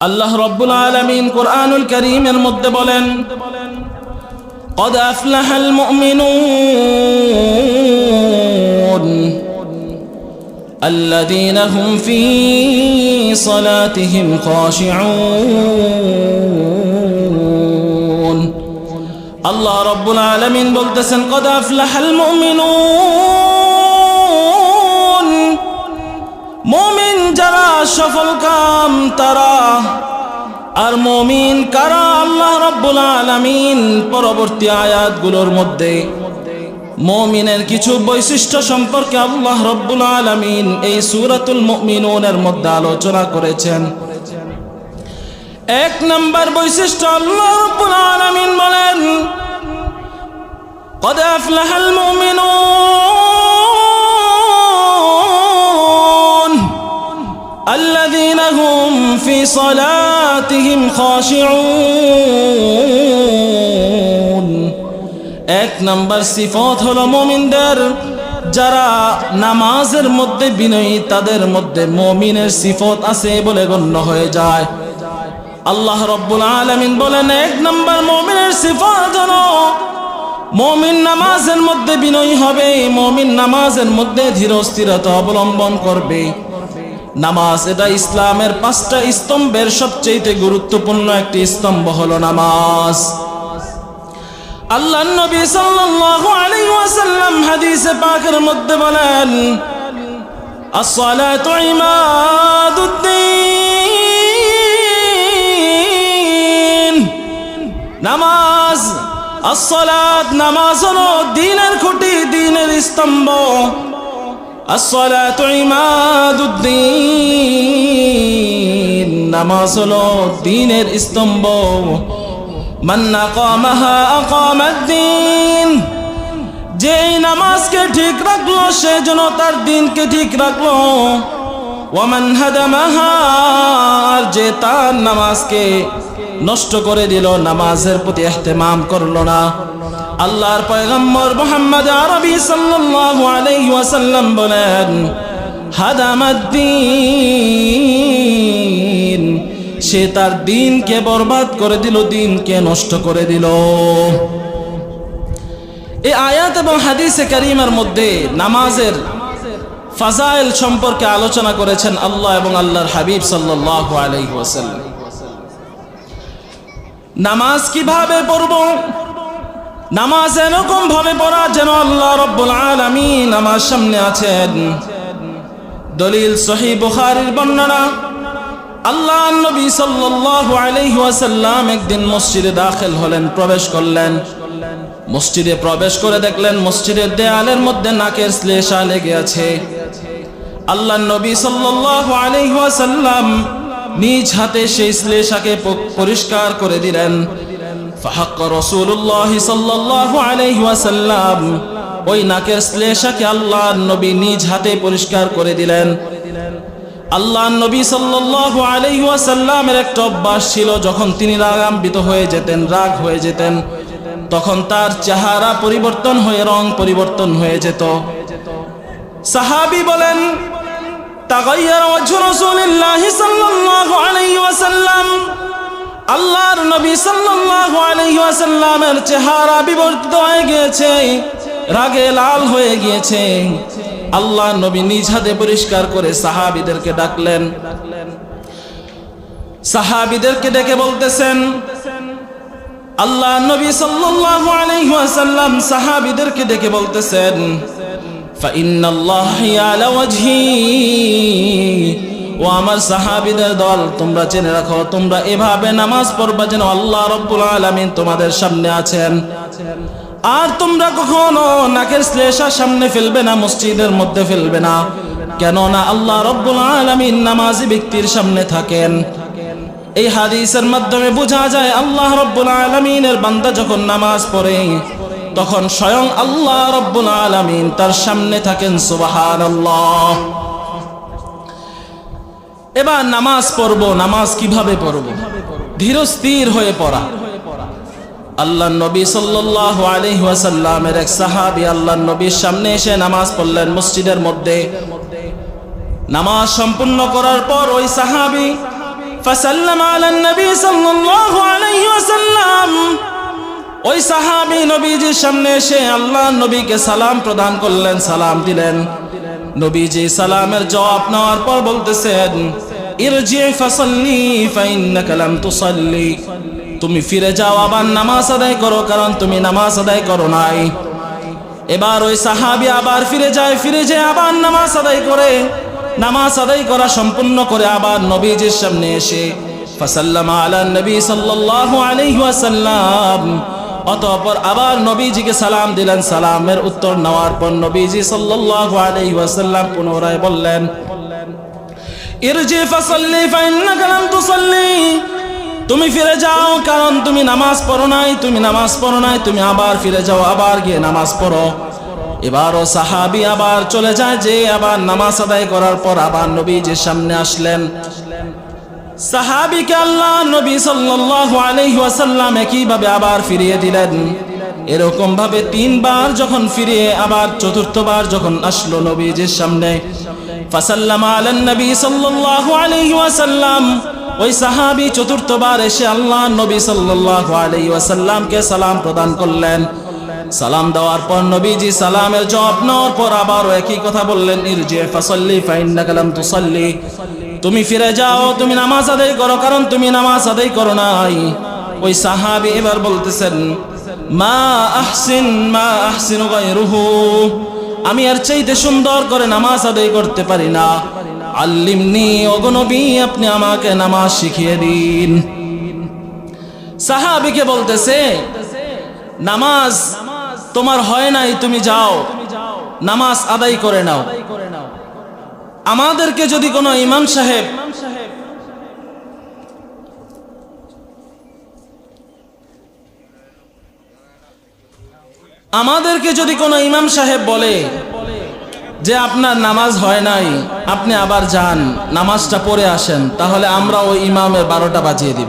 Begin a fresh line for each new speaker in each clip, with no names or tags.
আল্লাহ রব্বুল আলমিন কোরআনুল করিমের মধ্যে বলেন قد أفلح المؤمنون الذين هم في صلاتهم خاشعون আল্লাহ রব্বুল আলমিন বলতেছেন قد أفلح المؤمنون মমিন যারা সফল কাম তারা আর মমিন কারা আল্লাহ রব্বুল আলামিন পরবর্তী আয়াতগুলোর মধ্যে মমিনের কিছু বৈশিষ্ট্য সম্পর্কে আল্লাহ রব্বুল আলামিন এই সূরাতুল মুমিনুনের মধ্যে আলোচনা করেছেন এক নাম্বার বৈশিষ্ট্য আল্লাহ রব্বুল আলামিন বলেন قد أفلح المؤمنون الذين هم في صلاتهم خاشعون এক নাম্বার সিফত হলো মুমিনদের যারা নামাজের মধ্যে বিনয়ী তাদের মধ্যে মমিনের সিফত আছে বলে গণ্য হয়ে যায় আল্লাহ রব্বুল আলামিন বলেন এক নাম্বার মমিনের সিফত হলো মমিন নামাজের মধ্যে বিনয়ী হবে মমিন নামাজের মধ্যে ধীর স্থিরতা অবলম্বন করবে নামাজ এটা ইসলামের পাঁচটা স্তম্ভের সবচেয়ে গুরুত্বপূর্ণ একটি স্তম্ভ হলো নামাজ আল্লাহ নবী সাল্লাল্লাহু আলাইহি ওয়াসাল্লাম হাদিসে পাকের মধ্যে বলেন الصلاة عماد الدين নামাজ আসসালাত নামাজ হলো দিনের খুঁটি দিনের স্তম্ভ আসসালাতু ইমাদুদ্দিন, নামাজ হলো দিনের স্তম্ভ। মান আকামাহা আকামাদ্দিন যে নামাজকে ঠিক রাখল, সে যেন তার দিনকে ঠিক রাখল। ওয়ামান হাদামাহা, আর যে তার নামাজকে নষ্ট করে দিল, নামাজের প্রতি এহতেমাম করল না। আল্লাহর পয়গম্বর মোহাম্মদ আরবি সাল্লাল্লাহু আলাইহি ওয়াসাল্লাম বলেন, হাদামাদ্দিন, সে তার দিনকে বরবাদ করে দিল, দিনকে নষ্ট করে দিল। এই আয়াত এবং হাদিসে কারিমার মধ্যে নামাজের ফাজাইল সম্পর্কে আলোচনা করেছেন আল্লাহ এবং আল্লাহর হাবিব সাল্লাল্লাহু আলাইহি ওয়াসাল্লাম। নামাজ কীভাবে পড়ব? নামাজ এরকম ভাবে পড়া যেন আল্লাহ রব্বুল আলামিন আমার সামনে আছেন। দলিল সহি বুখারীর বর্ণনা, আল্লাহ নবী সাল্লাল্লাহু আলাইহি ওয়াসাল্লাম একদিন মসজিদে দাখিল হলেন, প্রবেশ করলেন। মসজিদে প্রবেশ করে দেখলেন মসজিদের দেয়ালের মধ্যে নাকের শ্লেষা লেগে আছে। আল্লাহ নবী সাল্লাল্লাহু আলাইহি ওয়াসাল্লাম নিজ হাতে সেই শ্লেষাকে পরিষ্কার করে দিলেন। ওই নাকের শ্লেষাকে আল্লাহ নবী নিজ হাতে পরিষ্কার করে দিলেন। আল্লাহ নবী সাল্লাল্লাহু আলাইহি ওয়াসাল্লামের একটা অভ্যাস ছিল, যখন তিনি রাগান্বিত হয়ে যেতেন, রাগ হয়ে যেতেন, তখন তার চেহারা পরিবর্তন হয়ে রং পরিবর্তন হয়ে যেত। সাহাবি বলেন তাগাইয়ার ওয়াজহু রাসূলিল্লাহি সাল্লাল্লাহু আলাইহি ওয়াসাল্লাম। আল্লাহর নবী সাল্লাল্লাহু আলাইহি ওয়াসাল্লামের চেহারা বিবর্তিত হয়ে গিয়েছে, রাগে লাল হয়ে গিয়েছে। আল্লাহ নবী নিজ হাতে পরিষ্কার করে সাহাবীদেরকে ডাকলেন। সাহাবীদেরকে ডেকে বলতেছেন আল্লাহ নবী সাল্লাল্লাহু আলাইহি ওয়াসাল্লাম সাহাবীদেরকে ডেকে বলতেছেন ফাইন্নাল্লাহ ইয়ালা ওয়াজহি। ও আমার সাহাবীদের দল, তোমরা জেনে রাখো, তোমরা এভাবে নামাজ পড়বা যেন আল্লাহ রব্বুল আলামিন তোমাদের সামনে আছেন। আর তোমরা কখনো নাকের শ্লেষা সামনে ফেলবে না, মসজিদের মধ্যে ফেলবে না। কেননা আল্লাহ রব্বুল আলামিন নামাজি ব্যক্তির সামনে থাকেন। এই হাদিসের মাধ্যমে বোঝা যায়, আল্লাহ রব্বুল আলমিনের বান্দা যখন নামাজ পড়ে তখন স্বয়ং আল্লাহ রব্বুল আলমিন তার সামনে থাকেন সুবাহান আল্লাহ এবার নামাজ পড়ব, নামাজ কীভাবে পড়ব? ধীর স্থির হয়ে পড়া। আল্লাহ নবী সাল্লাহ আলহিহাসাল্লামের এক সাহাবি আল্লাহ নবীর সামনে এসে নামাজ পড়লেন মসজিদের মধ্যে। নামাজ সম্পূর্ণ করার পর ওই সাহাবি, ফসাল্লাম আলান নবী সাল্লাহ আলহিহাসাল্লাম ওই সাহাবী নবীজির সামনে এসে আল্লাহ নবীকে সালাম প্রদান করলেন, সালাম দিলেন। নবীজি সালামের জবাব নেওয়ার পর বলতেছেন, ইরজি ফাসাল্লি ফাইন্নাকা লাম তুসাল্লি। তুমি ফিরে যাও, আবার নামাজ আদায় করো, কারণ তুমি নামাজ আদায় করো নাই। এবার ওই সাহাবি আবার ফিরে যায় ফিরে যায় আবার নামাজ আদায় করে। নামাজ আদায় করা সম্পূর্ণ করে আবার নবীজির সামনে এসে, ফাসাল্লামা আলা নবী সাল্লাল্লাহু আলাইহি ওয়াসাল্লাম। অতঃপর আবার নবীজিকে সালাম দিলেন। সালামের উত্তর নেওয়ার পর নবীজি সাল্লাল্লাহু আলাইহি ওয়াসাল্লাম পুনরায় বললেন তুমি ফিরে যাও, কারণ তুমি নামাজ পড়ো নাই, তুমি নামাজ পড়ো নাই, তুমি আবার ফিরে যাও, আবার গিয়ে নামাজ পড়ো। এবারও সাহাবি আবার চলে যায়, যে আবার নামাজ আদায় করার পর আবার নবীজির সামনে আসলেন। সাহাবিকে আল্লাহ নবী সাল্লাল্লাহু আলাইহি ওয়াসাল্লাম একইভাবে আবার ফিরিয়ে দিলেন। এরকম ভাবে তিনবার যখন ফিরিয়ে, আবার চতুর্থবার যখন আসলো নবীজির সামনে। ফাসাল্লাম আলান নবী সাল্লাল্লাহু আলাইহি ওয়াসাল্লাম। ওই সাহাবি চতুর্থবার এসে আল্লাহ নবী সাল্লাল্লাহু আলাইহি ওয়াসাল্লামকে সালাম প্রদান করলেন। সালাম দেওয়ার পর নবীজি সালামের জবাব নেওয়ার পর আবারও একই কথা বললেন ইরজি ফাসাল্লি, ফাইন্নাকা লাম তুসাল্লি। তুমি ফিরে যাও, তুমি নামাজ আদায় করো, কারণ তুমি নামাজ আদায় করো নাই। ওই সাহাবি এবার বলতেছেন, মা আহসিন, মা আহসিনু গায়রুহু। আমি আর চাইতে সুন্দর করে নামাজ আদায় করতে পারি না। আল্লিমনি অগনবী আপনি আমাকে নামাজ শিখিয়ে দিন। সাহাবিকে বলতেছে, নামাজ তোমার হয় নাই, তুমি যাও। নামাজ আদায় করে নাও। আমাদেরকে যদি কোনো ইমাম সাহেব আমাদেরকে যদি কোনো ইমাম সাহেব বলে যে আপনার নামাজ হয় নাই, আপনি আবার যান, নামাজটা পড়ে আসেন, তাহলে আমরা ওই ইমামের বারোটা বাজিয়ে দিব।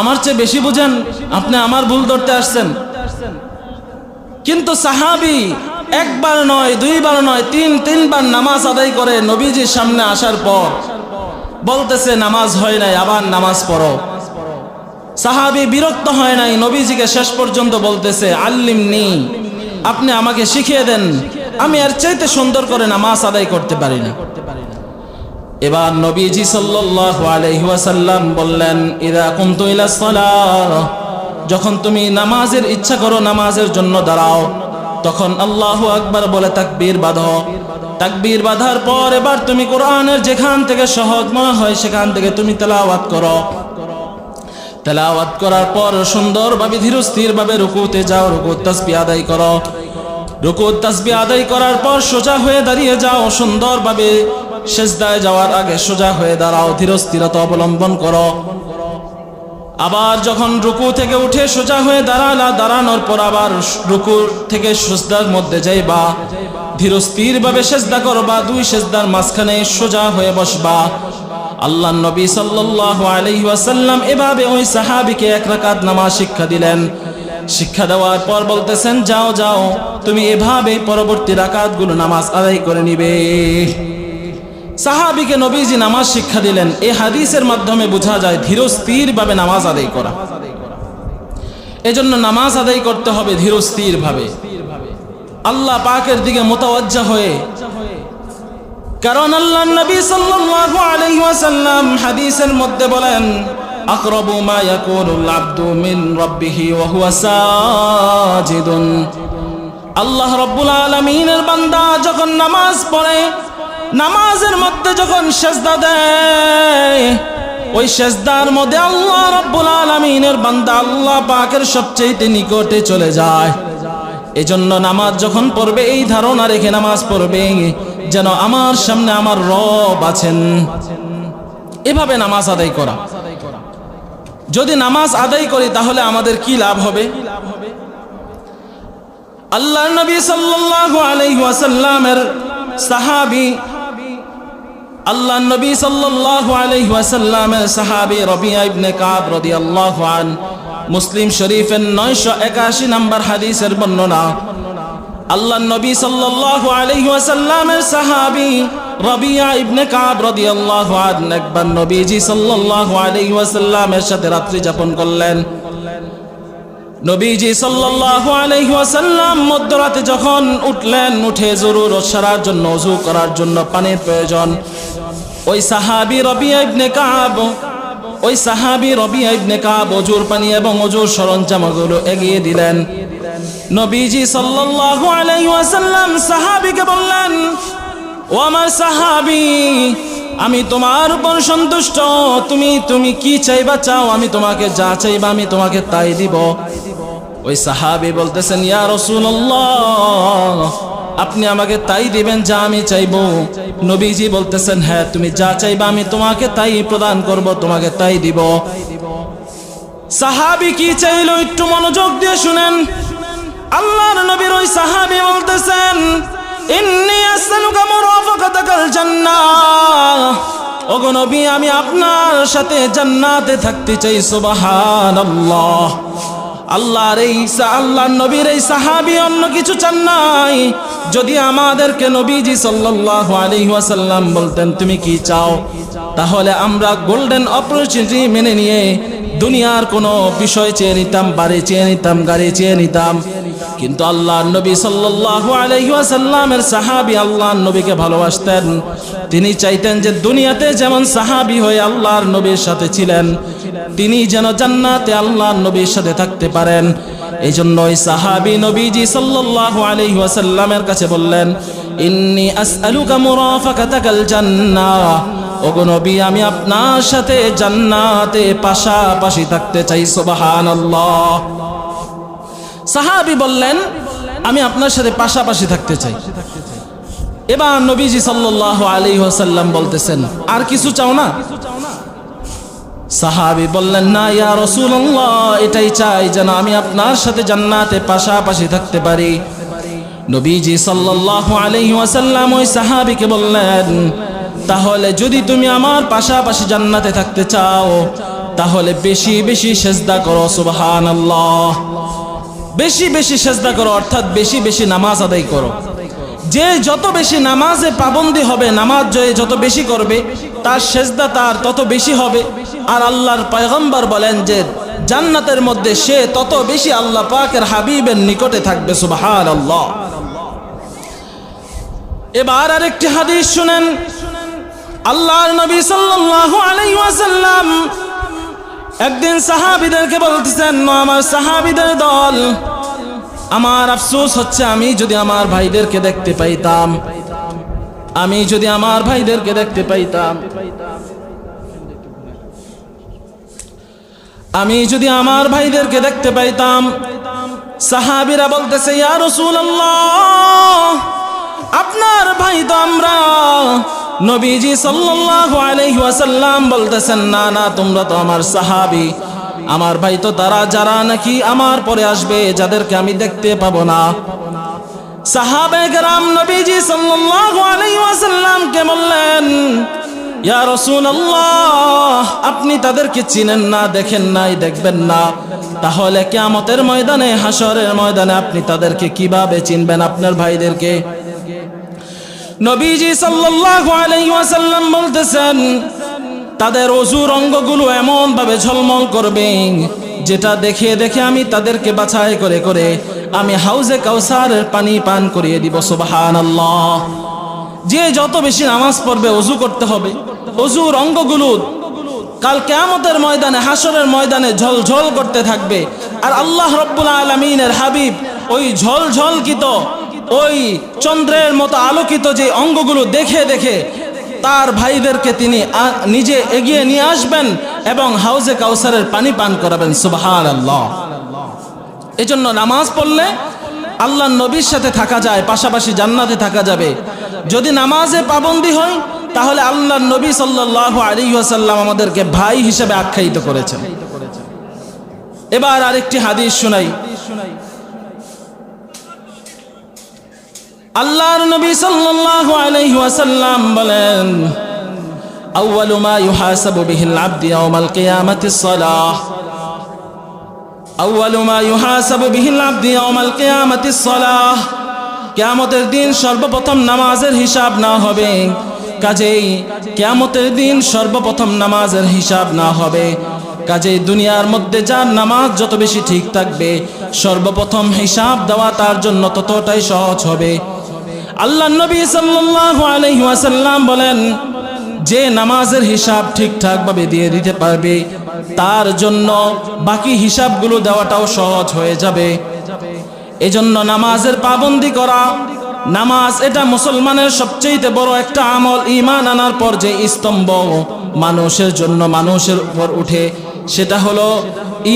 আমার চেয়ে বেশি বুঝেন, আপনি আমার ভুল ধরতে আসছেন। কিন্তু সাহাবি একবার নয়, দুইবার নয়, তিন, তিনবার নামাজ আদায় করে নবীজির সামনে আসার পর বলতেছে, নামাজ হয় নাই, আবার নামাজ পড়ো। সাহাবি বিরক্ত হয় নাই, নবীজিকে শেষ পর্যন্ত বলতেছে আল্লিম নি আপনি আমাকে শিখিয়ে দেন, আমি আর চাইতে সুন্দর করে নামাজ আদায় করতে পারি না। এবার নবীজি সাল্লাল্লাহু বললেন, ইদা কুমতু ইলা যখন তুমি নামাজের ইচ্ছা করো, নামাজের জন্য দাঁড়াও। তখন আল্লাহু আকবার বলে, তাকবীর বাঁধো। তাকবীর বাঁধার পর এবার তুমি কোরআনের যেখান থেকে সহজ মনে হয় সেখান থেকে তুমি তেলাওয়াত করো। তেলাওয়াত করার পর সুন্দরভাবে, ধীরস্থিরভাবে রুকুতে যাও রুকু তাসবি আদায় করো। রুকু তাসবি আদায় করার পর সোজা হয়ে দাঁড়িয়ে যাও, সুন্দরভাবে সেজদায় যাওয়ার আগে সোজা হয়ে দাঁড়াও, ধীরস্থিরতা অবলম্বন করো। আবার যখন রুকু থেকে উঠে সোজা হয়ে দাঁড়ালা, দাঁড়ানোর পর আবার রুকু থেকে সেজদার মধ্যে যাইবা। ধীরস্থির ভাবে সেজদা করবা, দুই সেজদার মাঝখানে সোজা হয়ে বসবা। আল্লাহ নবী ওয়াসাল্লাম এভাবে ওই সাহাবীকে এক রাকাত নামাজ শিক্ষা দিলেন। শিক্ষা দেওয়ার পর বলতেছেন, যাও যাও, তুমি এভাবে পরবর্তী রাকাতগুলো নামাজ আদায় করে নিবে। সাহাবিকে নবীজি নামাজ শিক্ষা দিলেন। এই হাদিসের মাধ্যমে বোঝা যায় ধীরস্থির ভাবে নামাজ আদায় করা। এজন্য নামাজ আদায় করতে হবে ধীরস্থির ভাবে আল্লাহ পাকের দিকে মোতাবজ্জা হয়ে। কারণ আল্লাহ নবী সাল্লাল্লাহু আলাইহি ওয়াসাল্লাম হাদিসের মধ্যে বলেন, আকরাবু মা ইয়াকুনুল আবদু মিন রাব্বিহি ওয়া হুয়া সাজিদুন। আল্লাহ রাব্বুল আলামিনের বান্দা যখন নামাজ পড়ে নামাজের মধ্যে যখন সেজদা দেয়, ওই সেজদার মধ্যে আল্লাহ রাব্বুল আলামিনের বান্দা আল্লাহ পাকের সবচেয়ে নিকটে চলে যায়। এজন্য নামাজ যখন পড়বে, এই ধারণা রেখে নামাজ পড়বে, যেন আমার সামনে আমার রব আছেন। এভাবে নামাজ আদায় করা। যদি নামাজ আদায় করি, তাহলে আমাদের কি লাভ হবে? আল্লাহ নবী সাল্লাল্লাহু আলাইহি ওয়াসাল্লামের সাহাবী আল্লাহ নবী সাল্লাল্লাহু আলাইহি ওয়াসাল্লামের সাহাবী রবিয়া ইবনে কাব রাদিয়াল্লাহু আন, মুসলিম শরীফের 981 নম্বর হাদিসের বর্ণনা। আল্লাহ নবী সাল্লাল্লাহু আলাইহি ওয়াসাল্লামের সাহাবী রবিয়া ইবনে কাব রাদিয়াল্লাহু আনহু একবার নবীজি সাল্লাল্লাহু আলাইহি ওয়াসাল্লামের সাথে রাত্রি যাপন করলেন। নবীজি সাল্লাল্লাহু আলাইহি ওয়াসাল্লাম মধ্যরাতে যখন উঠলেন, উঠে জরুর সারার জন্য ওযু করার জন্য পানির প্রয়োজন ওই সাহাবি রবিয়া ইবনে কাব, ওই সাহাবি রবিয়া ইবনে কাব অজুর পানি এবং অজুর সরঞ্জামগুলো এগিয়ে দিলেন। নবীজি সাল্লাল্লাহু আলাইহি ওয়াসাল্লাম সাহাবীকে বললেন, ও আমার সাহাবী, আমি তোমার উপর সন্তুষ্ট। তুমি তুমি কি চাইবা চাও? আমি তোমাকে যা চাইবা আমি তোমাকে তাই দিব। ওই সাহাবী বলতেছেন, ইয়া রাসূলুল্লাহ আপনি আমাকে তাই দিবেন যা আমি চাইব। নবীজি বলতেছেন হ্যাঁ তুমি যা চাইবা আমি তোমাকে তাই প্রদান করব, তোমাকে তাই দিব। সাহাবি কি চাইলো একটু মনোযোগ দিয়ে শুনেন। আল্লাহর নবীর ওই সাহাবি বলতেছেন, ইন্নী আসসালুকা মুরাফাকাতাকাল জান্নাহ। ওগো নবী, আমি আপনার সাথে জান্নাতে থাকতে চাই, সুবহানাল্লাহ। আল্লাহর এই সা- আল্লাহর নবীর এই সাহাবি অন্য কিছু চান নাই। যদি আমাদেরকে নবীজি সাল্লাল্লাহু আলাইহি ওয়াসাল্লাম বলতেন, তুমি কি চাও? তাহলে আমরা গোল্ডেন অপরচুনিটি মেনে নিয়ে দুনিয়ার কোনো বিষয় চেয়ে নিতাম, বাড়ি চেয়ে নিতাম, গাড়ি চেয়ে নিতাম। কিন্তু আল্লাহ নবী ওয়াসাল্লামের সাহাবী আল্লাহর নবীকে ভালোবাসতেন। তিনি চাইতেন যে দুনিয়াতে যেমন সাহাবী হয়ে আল্লাহর নবীর সাথে ছিলেন, তিনি যেন জান্নাতে আল্লাহর নবীর সাথে থাকতে পারেন। এই জন্য ওই সাহাবী নবীজি সাল্লাল্লাহু আলাইহি ওয়াসাল্লামের কাছে বললেন, ইন্নী নবী, আমি আপনার সাথে জান্নাতে পাশাপাশি থাকতে চাই, সুবহানাল্লাহ। সাহাবি বললেন, আমি আপনার সাথে পাশাপাশি থাকতে চাই। এবার নবীজি সাল্লাল্লাহু আলাইহি ওয়াসাল্লাম বলতেছেন, আর কিছু চাও না? সাহাবি বললেন, না ইয়া রাসূলুল্লাহ, এটাই চাই যেন আমি আপনার সাথে জান্নাতে পাশাপাশি থাকতে পারি। নবীজি সাল্লাল্লাহু আলাইহি ওয়াসাল্লাম ওই সাহাবীকে বললেন, তাহলে যদি তুমি আমার পাশাপাশি জান্নাতে থাকতে চাও, তাহলে বেশি বেশি সেজদা করো, সুবহানাল্লাহ। বেশি বেশি সেজদা করো, অর্থাৎ বেশি বেশি নামাজ আদায় করো। যে যত বেশি নামাজে পাবন্দি হবে, নামাজ জয়ে যত বেশি করবে, তার সেজদা তার তত বেশি হবে। আর আল্লাহর পয়গম্বর বলেন যে, জান্নাতের মধ্যে সে তত বেশি আল্লাহ পাকের হাবিবের নিকটে থাকবে সুবহান আল্লাহ এবার আরেকটি হাদিস শুনেন। আল্লাহর নবী সাল্লাল্লাহু আলাইহি ওয়াসাল্লাম একদিন সাহাবিদেরকে বলতেছেন আমার সাহাবিদের দল। আমার আফসোস হচ্ছে আমি যদি আমার ভাইদেরকে দেখতে পাইতাম। আমি যদি আমার ভাইদেরকে দেখতে পাইতাম। আমি যদি আমার ভাইদেরকে দেখতে পাইতাম। সাহাবিরা বলতেছে, ইয়া রাসূলুল্লাহ, আপনার ভাই তো আমরা। নবীজি সাল্লাল্লাহু আলাইহি ওয়াসাল্লাম বলতেছেন, না না, তোমরা তো আমার সাহাবী। আমার ভাই তো তারা, যারা নাকি আমার পরে আসবে, যাদেরকে আমি দেখতে পাবো না। সাহাবে গ্রাম নবীজি সাল্লাল্লাহু আলাইহি ওয়াসাল্লামকে বললেন, ইয়া রাসূলুল্লাহ, আপনি তাদেরকে চিনেন না, দেখেন নাই, দেখবেন না। তাহলে কিয়ামতের ময়দানে হাসরের ময়দানে আপনি তাদেরকে কীভাবে চিনবেন আপনার ভাইদেরকে? নবীজি সাল্লাল্লাহু আলাইহি ওয়াসাল্লাম বলতেছেন, তাদের অজুর অঙ্গগুলো এমন ভাবে ঝলমল করবে যেটা দেখে দেখে আমি তাদেরকে বাছাই করে করে আমি হাউজে কাউসারের পানি পান করিয়ে দিব, সুবহানাল্লাহ। যে যত বেশি নামাজ পড়বে, অজু করতে হবে। অজুর অঙ্গগুলো কাল কেয়ামতের ময়দানে হাসরের ময়দানে ঝলঝল করতে থাকবে। আর আল্লাহ রব্বুল আলমিনের হাবিব ওই ঝলঝল ঝলঝলকিত ওই চন্দ্রের মতো আলোকিত যে অঙ্গগুলো দেখে দেখে তার ভাইদেরকে তিনি নিজে এগিয়ে নিয়ে আসবেন এবং হাউজে কাউসারের পানি পান করাবেন সুবাহান আল্লাহ এজন্য নামাজ পড়লে আল্লাহ নবীর সাথে থাকা যায়, পাশাপাশি জান্নাতে থাকা যাবে। যদি নামাজে পাবন্দি হয়, তাহলে আল্লাহ নবী সাল্লাল্লাহু আলাইহি ওয়াসাল্লাম আমাদেরকে ভাই হিসেবে আখ্যায়িত করেছেন। এবার আরেকটি হাদিস শুনাই। আল্লাহর নবী সাল্লাল্লাহু আলাইহি ওয়াসাল্লাম বলেন, আউয়ালু মা ইউহাসাবু বিহিল আবদি ইয়াওমাল কিয়ামাতিস সালাহ। আউয়ালু মা ইউহাসাবু বিহিল আবদি ইয়াওমাল কিয়ামাতিস সালাহ। কিয়ামতের দিন সর্বপ্রথম নামাজের হিসাব না হবে। কাজেই কেয়ামতের দিন সর্বপ্রথম নামাজের হিসাব না হবে। কাজেই দুনিয়ার মধ্যে যার নামাজ যত বেশি ঠিক থাকবে, সর্বপ্রথম হিসাব দেওয়া তার জন্য ততটাই সহজ হবে। আল্লাহ নবী সাল্লাল্লাহু আলাইহি ওয়াসাল্লাম বলেন, যে নামাজের হিসাব ঠিকঠাকভাবে দিয়ে দিতে পারবে, তার জন্য বাকি হিসাবগুলো দেওয়াটাও সহজ হয়ে যাবে। এজন্য নামাজের পাবন্দি করা, নামাজ এটা মুসলমানের সবচেয়ে বড় একটা আমল ইমান আনার পর যে স্তম্ভ মানুষের জন্য মানুষের উপর উঠে, সেটা হলো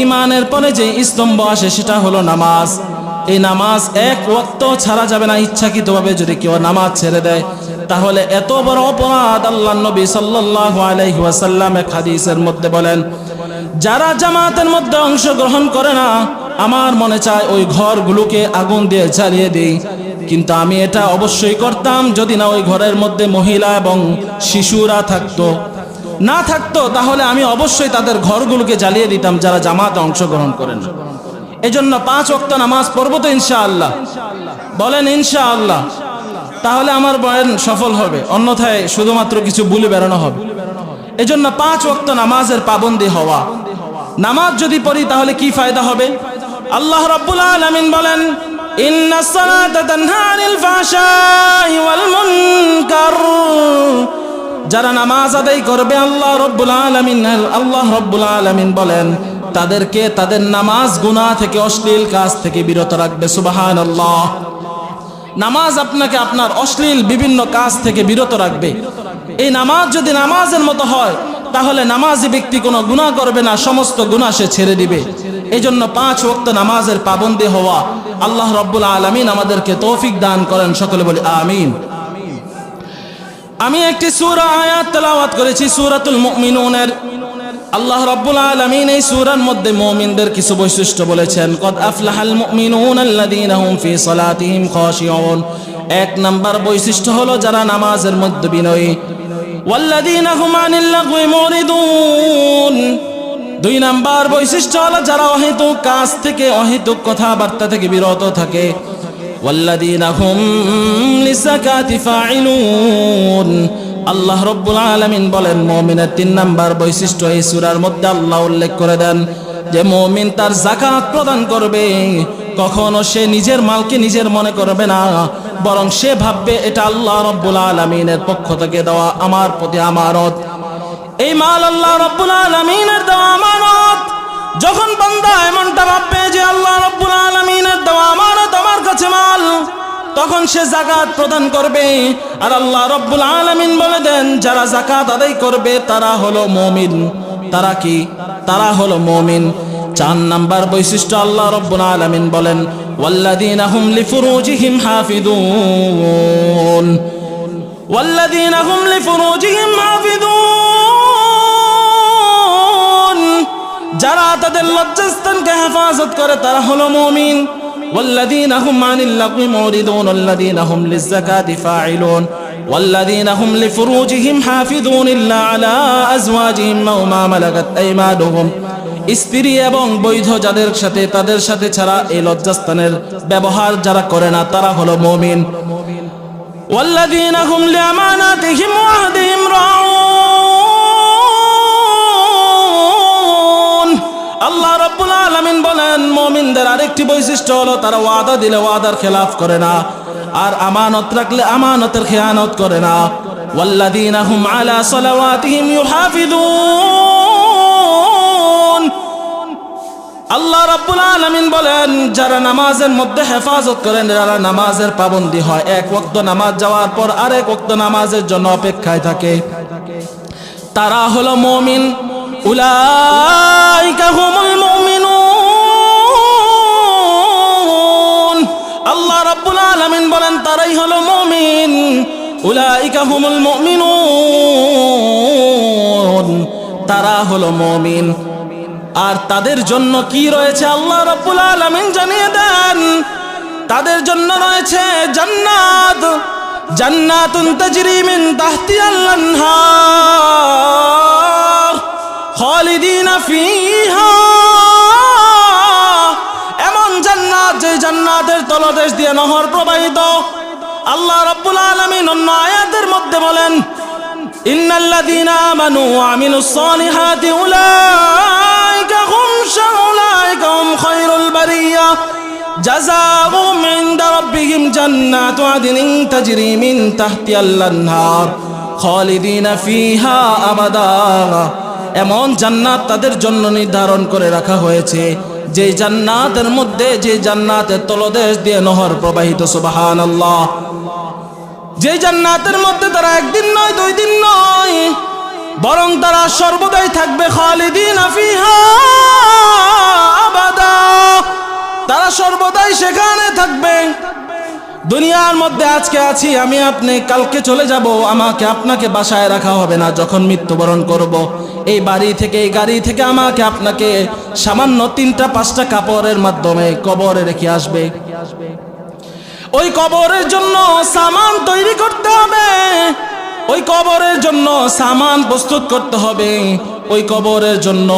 ইমানের পরে যে স্তম্ভ আসে, সেটা হলো নামাজ। এই নামাজ এক ওয়াক্ত ছাড়া যাবে না। ইচ্ছাকৃতভাবে যদি কেউ নামাজ ছেড়ে দেয়, তাহলে এত বড় অপরাধ আল্লাহ নবী ওয়াসাল্লাম এক হাদিসের মধ্যে বলেন, যারা জামাতের মধ্যে অংশগ্রহণ করে না, আমার মনে চায় ওই ঘরগুলোকে আগুন দিয়ে জ্বালিয়ে দিই। কিন্তু আমি এটা অবশ্যই করতাম যদি না ওই ঘরের মধ্যে মহিলা এবং শিশুরা থাকতো। না থাকতো, তাহলে আমি অবশ্যই তাদের ঘরগুলোকে জ্বালিয়ে দিতাম যারা জামাতে অংশগ্রহণ করেন এজন্য পাঁচ ওয়াক্ত নামাজ পড়ব তো ইনশাআল্লাহ। বলেন ইনশাআল্লাহ। তাহলে আমার বয়ান সফল হবে। অন্যথায় শুধুমাত্র কিছু বুলি বেরোনো হবে। এজন্য পাঁচ ওয়াক্ত নামাজের পাবন্দি হওয়া। নামাজ যদি পড়ি তাহলে কি ফায়দা হবে? আল্লাহ রাব্বুল আলামিন বলেন, ইন্না সালাতা তানহা আনিল ফাহশাই ওয়াল মুনকার। যারা নামাজ আদায় করবে, আল্লাহ রব্বুল আলামিন আল্লাহ রব্বুল আলামিন বলেন তাদেরকে তাদের নামাজ গুনাহ থেকে অশ্লীল কাজ থেকে বিরত রাখবে, সুবহানাল্লাহ। নামাজ আপনাকে আপনার অশ্লীল বিভিন্ন কাজ থেকে বিরত রাখবে। এই নামাজ যদি নামাজের মতো হয়, তাহলে নামাজি ব্যক্তি কোনো গুনাহ করবে না, সমস্ত গুনাহ সে ছেড়ে দিবে। এই জন্য পাঁচ ওয়াক্ত নামাজের পাবন্দি হওয়া আল্লাহ রব্বুল আলমিন আমাদেরকে তৌফিক দান করেন, সকলে বলি আমিন। আমি একটি সূরা আয়াত তেলাওয়াত করেছি, সূরাতুল মুমিনুনের। আল্লাহ রব্বুল আলামিন এই সূরার মধ্যে মুমিনদের কিছু বৈশিষ্ট্য বলেছেন। কদ আফলাহাল মুমিনুনাল্লাযীনা হুম ফি সালাতিহিম খাশিউন। এক নাম্বার বৈশিষ্ট্য হলো যারা নামাজের মধ্যে বিনয়ী। ওয়াল্লাযীনা হুম আনিল লাগwi মুরিদুন। দুই নাম্বার বৈশিষ্ট্য হলো যারা অহেতুক কাজ থেকে, অহেতুক কথাবার্তা থেকে বিরত থাকে। ওয়াল্লাযীনা হুম লিসাকাতি ফাইলুন আল্লাহ রব্বুল আলামিন বলেন, মুমিনের তিন নাম্বার বৈশিষ্ট্য এই সূরার মধ্যে আল্লাহ উল্লেখ করে দেন যে, মুমিন তার যাকাত প্রদান করবে, কখনো সে নিজের মালকে নিজের মনে করবে না, বরং সে ভাববে, এটা আল্লাহ রব্বুল আলামিনের পক্ষ থেকে দেওয়া আমার প্রতি আমারত এই মাল আল্লাহ রব্বুল আলামিনের দেওয়া আমানত। যখন বান্দা এমনটা ভাববে যে, আল্লাহ রব্বুল আলামিনের দেওয়া আমারত আমার কাছে মাল তখন সে জাকাত প্রদান করবে আর আল্লাহ রব্বুল আলামিন বলে দেন যারা জাকাত আদায় করবে তারা হলো মুমিন তারা কি তারা হলো মুমিন চার নাম্বার বৈশিষ্ট্য আল্লাহ রব্বুল আলামিন বলেন ওয়াল্লাযীনা হুম লিফুরুজিহিম হাফিদুন والذين هم لفروجهم حافظون যারা তাদের লজ্জাস্থানকে হেফাজত করে তারা হলো মুমিন والذين هم عن اللغو معرضون والذين هم للزكاة فاعلون والذين هم لفروجهم حافظون إلا على أزواجهم أو ما ملكت أيمانهم স্ত্রী এবং বৈধ যাদের সাথে তাদের সাথে ছাড়া এই লজ্জাস্থানের ব্যবহার যারা করে না তারা হলো মুমিন والذين هم لأماناتهم وعهدهم راعون আমিন বলেন, মমিনদের আরেকটি বৈশিষ্ট্য হলো তারা ওয়াদা দিলে ওয়াদার খেলাফ করে না, আর আমানত রাখলে আমানতের খেয়ানত করে না। আল্লাহ বলেন, যারা নামাজের মধ্যে হেফাজত করেন যারা নামাজের পাবন্দী হয়। এক ওক্ত নামাজ যাওয়ার পর আরেক ওক্ত নামাজের জন্য অপেক্ষায় থাকে। তারা হলো মমিন। উলাই আলামিন বলেন, তারাই হলো মুমিন। উলাইকা হুমুল মুমিনুন। তারা হলো মুমিন। আর তাদের জন্য কি রয়েছে আল্লাহ রাব্বুল আলামিন জানিয়ে দেন। তাদের জন্য রয়েছে জান্নাত। জান্নাতুন তাজরি মিন তাহতিহাল আনহার। খালিদিনা ফিহা। তলদেশ দিয়ে নহর প্রবাহিত। আল্লাহ রাব্বুল আলামিন অন্য আয়াতের মধ্যে বলেন বারিয়া। ফিহা এমন জান্নাত তাদের জন্য নির্ধারণ করে রাখা হয়েছে। যে জান্নাতের মধ্যে, যে জান্নাতের তলদেশ দিয়ে নহর প্রবাহিত সুবাহান আল্লাহ যে জান্নাতের মধ্যে তারা একদিন নয়, দুই দিন নয়, বরং তারা সর্বদাই থাকবে খালিদিন আফিহা আবাদা। তারা সর্বদাই সেখানে থাকবে। দুনিয়ার মধ্যে আজকে আছি, আমি আপনি, কালকে চলে যাব, আমাকে আপনাকে বাসায় রাখা হবে না, যখন মৃত্যুবরণ করব। এই বাড়ি থেকে, এই গাড়ি থেকে আমাকে আপনাকে সামান্য তিনটা, পাঁচটা কাপড়ের মাধ্যমে কবরে রেখে আসবে। ওই কবরের জন্য সামান তৈরি করতে হবে, ওই কবরের জন্য সামান প্রস্তুত করতে হবে, ওই কবরের জন্য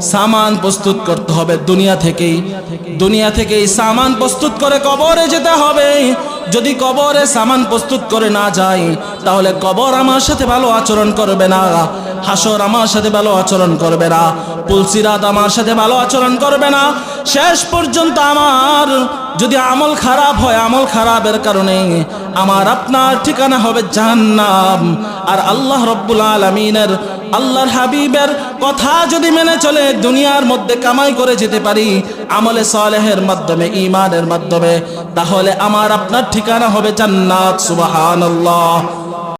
সামান প্রস্তুত করতে হবে দুনিয়া থেকেই। দুনিয়া থেকেই সামান প্রস্তুত করে কবরে যেতে হবে। যদি কবরে সামান প্রস্তুত করে না যায় তাহলে কবর আমার সাথে ভালো আচরণ করবে না। হাসর আমার সাথে ভালো আচরণ করবে না। পুলসিরাত আমার সাথে ভালো আচরণ করবে না। শেষ পর্যন্ত আমার যদি আমল খারাপ হয়, আমল খারাপের কারণে আমার আপনার ঠিকানা হবে জাহান্নাম। আর আল্লাহ রব্বুল আলমিনের, আল্লাহর হাবিবের কথা যদি মেনে চলে, দুনিয়ার মধ্যে কামাই করে যেতে পারি, আমলে সালেহের মাধ্যমে ইমানের মাধ্যমে, তাহলে আমার আপনার ঠিকানা হবে জান্নাত, সুবহানাল্লাহ।